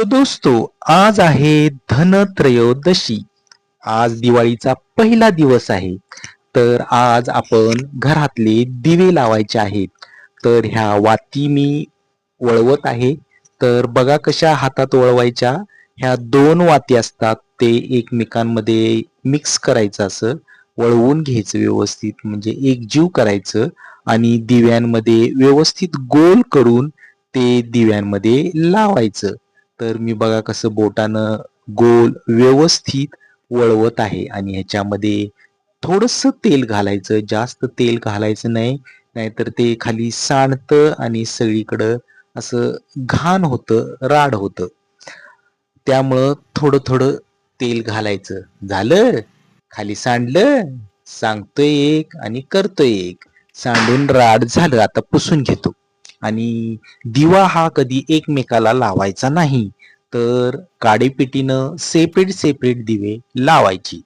तो दोस्तो आज आहे धनत्रयोदशी. आज दिवाळीचा पहिला दिवस आहे. तर आज आपण घरातले दिवे लावायचे आहेत. तर ह्या वाती मी वळवत आहे. तर बघा कशा हातात वळवायच्या. ह्या दोन वाती असतात ते एकमेकांमध्ये मिक्स करायचं असं. वळवून घ्यायचं व्यवस्थित म्हणजे एकजीव करायचं. आणि दिव्यांमध्ये व्यवस्थित गोल करून ते दिव्यांमध्ये लावायचं. तर मी बघा कसं बोटानं गोल व्यवस्थित वळवत आहे. आणि ह्याच्यामध्ये थोडस तेल घालायचं जास्त तेल घालायचं नाही. नाहीतर ते खाली सांडतं आणि सगळीकडं असं घाण होतं राड होतं. त्यामुळं थोडं थोडं तेल घालायचं. झालं? खाली सांडलं? सांगतोय एक आणि करतोय एक. सांडून राड झालं. आता पुसून घेतो. आणि दिवा हा कधी एकमेकाला लावायचा नाही तर काडीपिटीनं सेपरेट सेपरेट दिवे लावायची.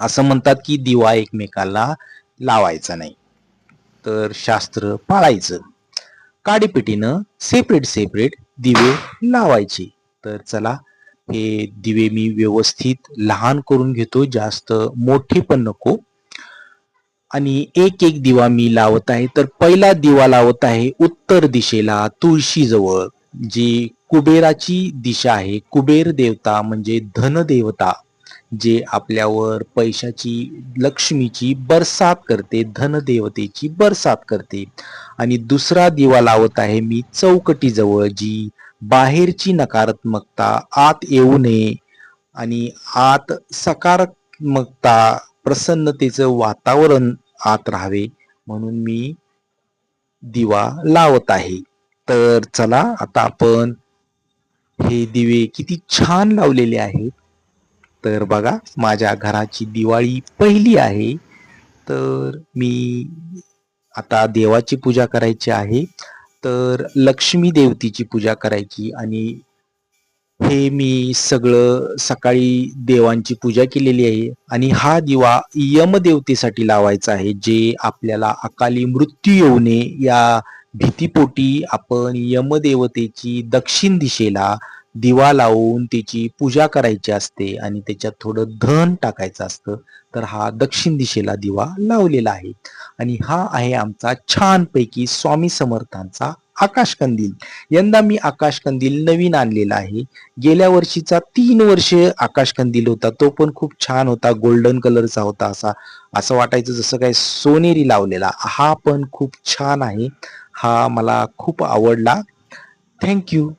असं म्हणतात की दिवा एकमेकाला लावायचा नाही. तर शास्त्र पाळायचं. काडीपिटीनं सेपरेट सेपरेट दिवे लावायचे. तर चला हे दिवे मी व्यवस्थित लहान करून घेतो जास्त मोठे पण नको. आणि एक एक दिवा मी लावत आहे. तर पहिला दिवा लावत आहे उत्तर दिशेला तुळशीजवळ जी कुबेराची दिशा आहे. कुबेर देवता म्हणजे धनदेवता जे आपल्यावर पैशाची लक्ष्मीची बरसात करते धनदेवतेची बरसात करते. आणि दुसरा दिवा लावत आहे मी चौकटीजवळ जी बाहेरची नकारात्मकता आत येऊ नये आणि आत सकारात्मकता प्रसन्नतेचं वातावरण आत राहावे. म्हणून मी दिवा लावत आहे. तर चला आता आपण हे दिवे किती छान लावलेले आहेत. तर बघा माझ्या घराची दिवाळी पहिली आहे. तर मी आता देवाची पूजा करायची आहे. तर लक्ष्मी देवतीची पूजा करायची आणि हे मी सगळं सकाळी देवांची पूजा केलेली आहे. आणि हा दिवा यमदेवतेसाठी लावायचा आहे जे आपल्याला अकाली मृत्यू येऊ नये या भीतीपोटी आपण यमदेवतेची दक्षिण दिशेला दिवा लावून त्याची पूजा करायची असते आणि त्याच्यात थोडं धन टाकायचं असतं तर हा दक्षिण दिशेला दिवा लावलेला आहे. आणि हा आहे आमचा छानपैकी स्वामी समर्थांचा आकाश कंदील यंदा मी आकाश कंदील नवीन आणलेला आहे. गेल्या वर्षीचा तीन वर्ष आकाश कंदील होता. तो पण खूप छान होता. गोल्डन कलरचा होता असा. असं वाटायचं जसं काय सोनेरी लावलेला. हा पण खूप छान आहे. हा मला खूप आवडला. थँक्यू